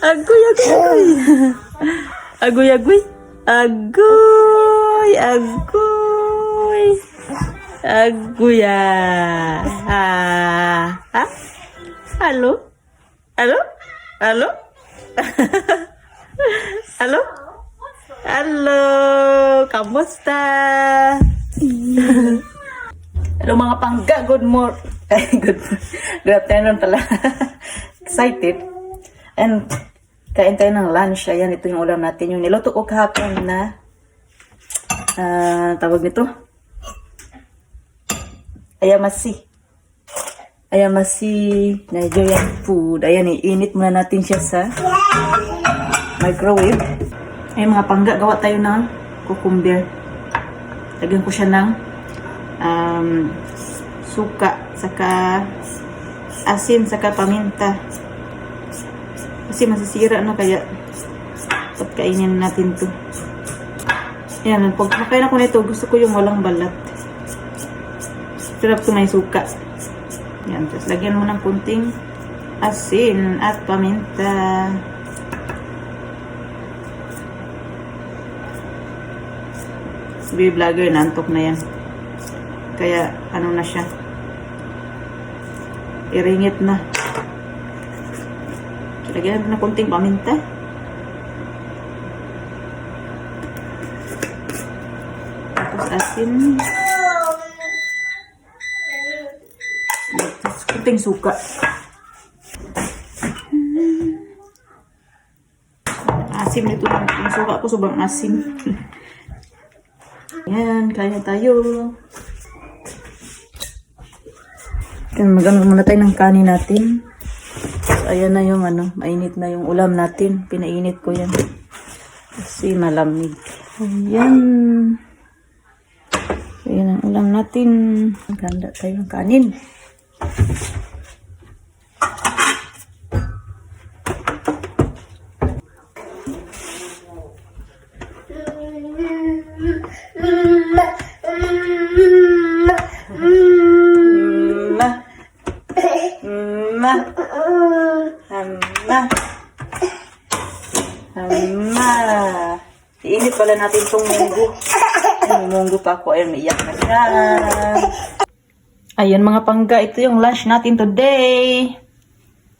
Agoy, agoy. Agoy, agoy. Agoy, agoy. Agoy, ah. Ha? Halo? Halo? Halo? Halo? Halo? Kamusta? Hello mga pangga, good morning. good, good afternoon pala. Excited. And kain tayo ng lunch. Ayan, ito yung ulam natin. Yung niluto ko kahapon na ah tawag nito. Ayamasi. Ayamasi Nigerian food. Ayan, iinit muna natin siya sa microwave. Ayan mga pangga, gawa tayo ng cucumber. Lagyan ko siya ng um, suka, saka asin, saka paminta. Kasi masisira na kaya pagkainin natin to. Yan, pag makain ako nito, gusto ko yung walang balat. Sarap to may suka. Yan, tapos lagyan mo ng kunting asin at paminta. Sabi vlogger, nantok na yan. Kaya, ano na siya. Iringit na. Lagyan natin ng kunting paminta. Tapos asin. Tapos kunting suka. Asim nito. Yung suka ko sobrang asim. Yan, kaya tayo. Yan, magano muna tayo ng kanin natin. Ayan na yung ano, mainit na yung ulam natin. Pinainit ko yan. Kasi malamig. Ayan. Ayan ang ulam natin. Ganda tayo ng kanin. Ma. Ma. Hama. Hama. Iinit pala natin itong munggo. Ay, munggo pa ako. Ayun, iyak na siya. Ayan mga pangga, ito yung lunch natin today.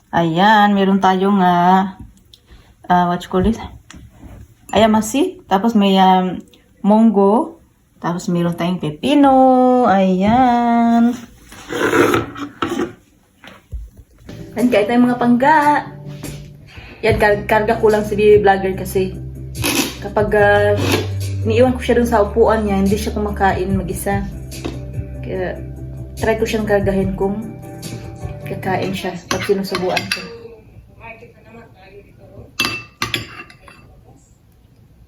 Ayan, meron tayong, ah, ah, what you call this? Ayamasi. Tapos may um, munggo. Tapos meron tayong pepino. Ayan. Ayan, kain tayo mga pangga. Yan, kar karga ko lang si vlogger kasi kapag uh, niiwan ko siya dun sa upuan niya, hindi siya kumakain mag-isa. Kaya try ko siyang kargahin kung kakain siya pag sinusubuan ko.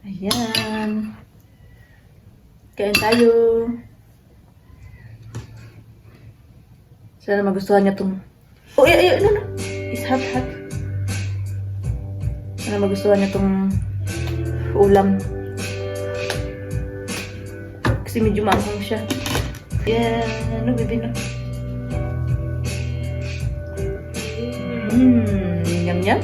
Ayan. Kain tayo. Sana magustuhan niya tong... Oh, ay, ay, ay, ano, ano? Is hot, hot. Sana magustuhan niya tong ulam. Kasi medyo maanghang siya. Yan, ano, bibi na. Mmm, yum yum.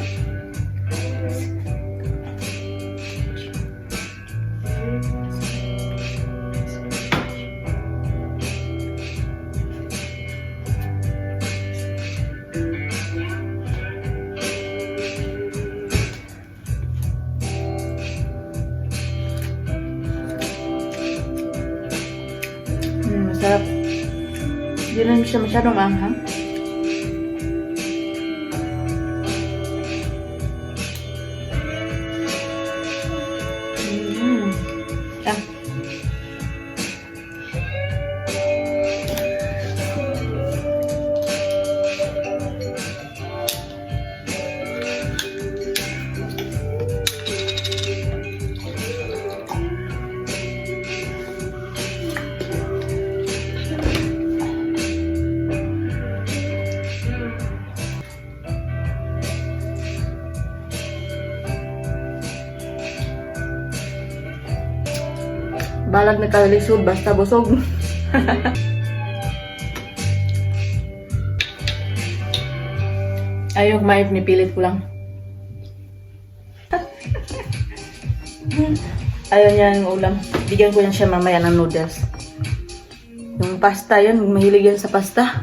Masarap. Hindi lang siya masyadong anghang. Balag na kalisod, basta busog. Ayaw kumain, pinipilit ko lang. Ayaw niya ng ulam. Bigyan ko yan siya mamaya ng noodles. Yung pasta yan, mahilig yan sa pasta.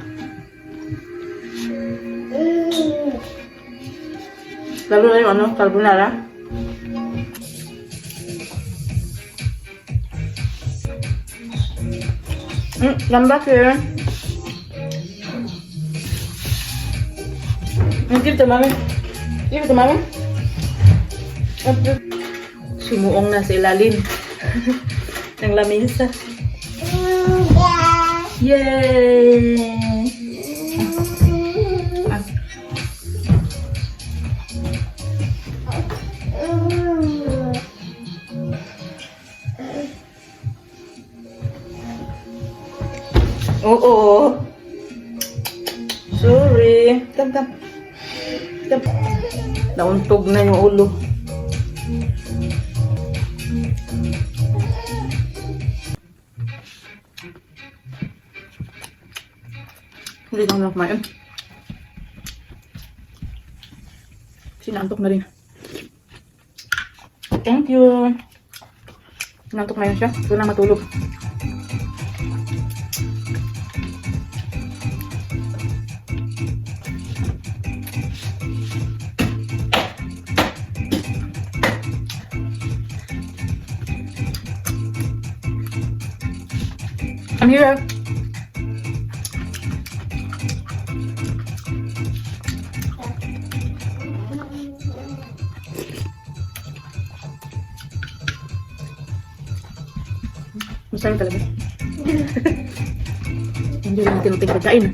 Lalo na yung ano, carbonara. Mm, lambak yun. Mm, give to mami. Give it to mami. Okay. Sumuong na sa ilalim. ng lamesa. Yay! Nauntog na yung ulo. Hindi ako na kumain. Sinantok na rin. Thank you. Sinantok na yun siya. Gusto na matulog. I'm here. Masarap talaga. Hindi lang natin uting pagkain.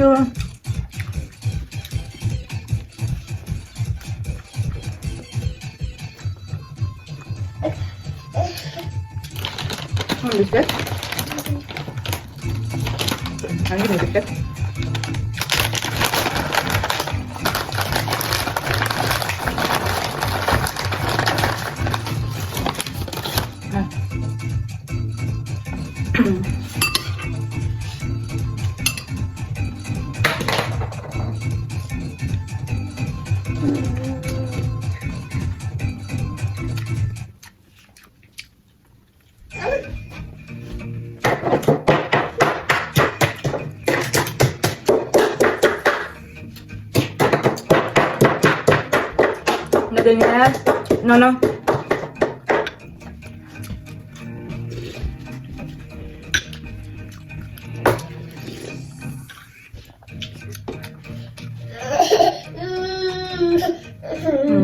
Thank you. Ang biscuit? Ano yung biscuit? Ah. Na ganyan. No, no. Mhm.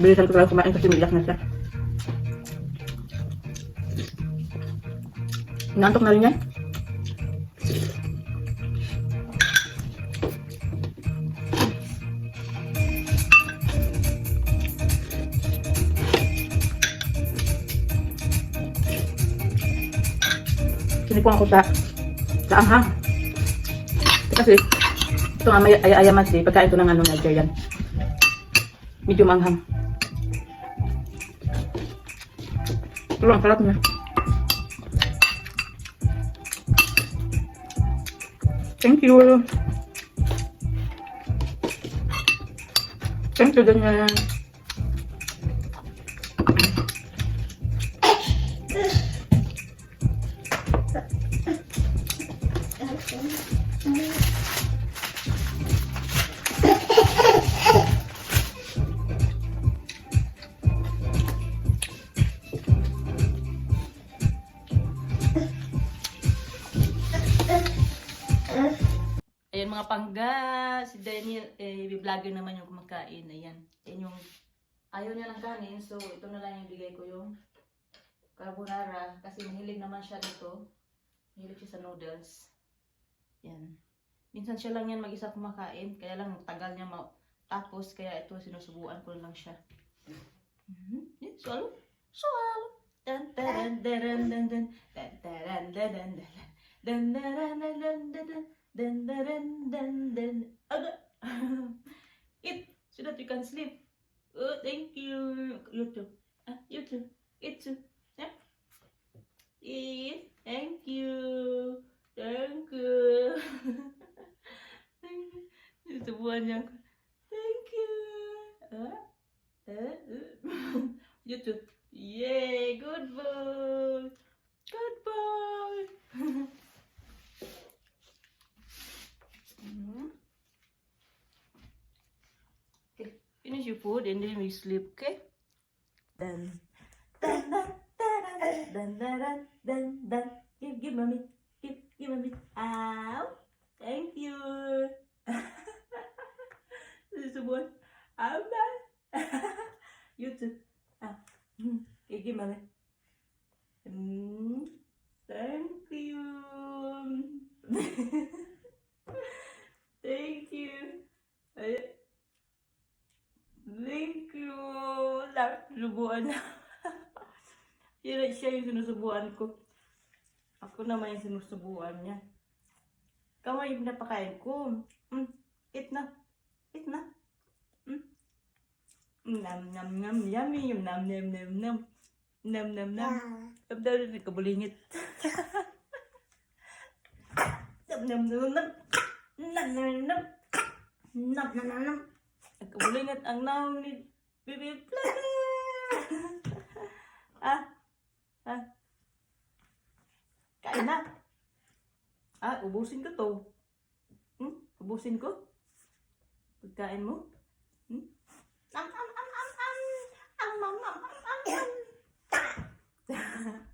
Bilisan ko lang kumain kasi umiyak na siya. Nantok na rin yan. Sinikuha ko sa sa anghang. Kasi ito nga may ay ayaman si pagkain to ng ano Nigerian. Medyo manghang. Ulan Ferhat mı? Thank you. Thank you Daniel. Mga pangga, si Daniel, eh, vlogger naman yung kumakain. Ayan. Ayan yung, ayaw niya ng kanin, so ito na lang yung bigay ko yung carbonara. Kasi mahilig naman siya dito. Mahilig siya sa noodles. Yan. Minsan siya lang yan mag-isa kumakain, kaya lang tagal niya ma tapos, kaya ito sinusubuan ko lang siya. Mm-hmm. Yeah, swallow. Swallow. Dun, dun, dun, dun, dun, dun, dun, dun, dun, dun, dun, dun, dun, dun, dun, dun, dun, dun, dun, dun, dun, dun. Aga. Eat so that you can sleep. Oh, thank you. You too. Ah, you too. Eat too. Yeah. Eat. Thank you. Thank you. Thank you. Subuhan niya ako. Thank you. Ah? Ah? ah. you too. Yay! Good boy! sleep, okay? Then, then, then, then, then, then, give, give, mommy, give, give, mommy, out. Siya, siya yung sinusubuan ko. Ako naman yung sinusubuan niya. Kamay yung napakain ko. Mm, eat na. Eat na. Mm. Nam nam nam yummy yung nam nam nam nam. Nam nam nam. Nam nam nam kabulingit. Nam nam nam nam. Nam nam nam. Nam nam nam nam. Nagkabulingat ang naong ni Bibi Play. Ha? Kain na. Ah, ubusin ko to. Hmm? Ubusin ko. Pagkain mo. Hmm? Am, am, am, am, am. Am, am, am, am, am. am.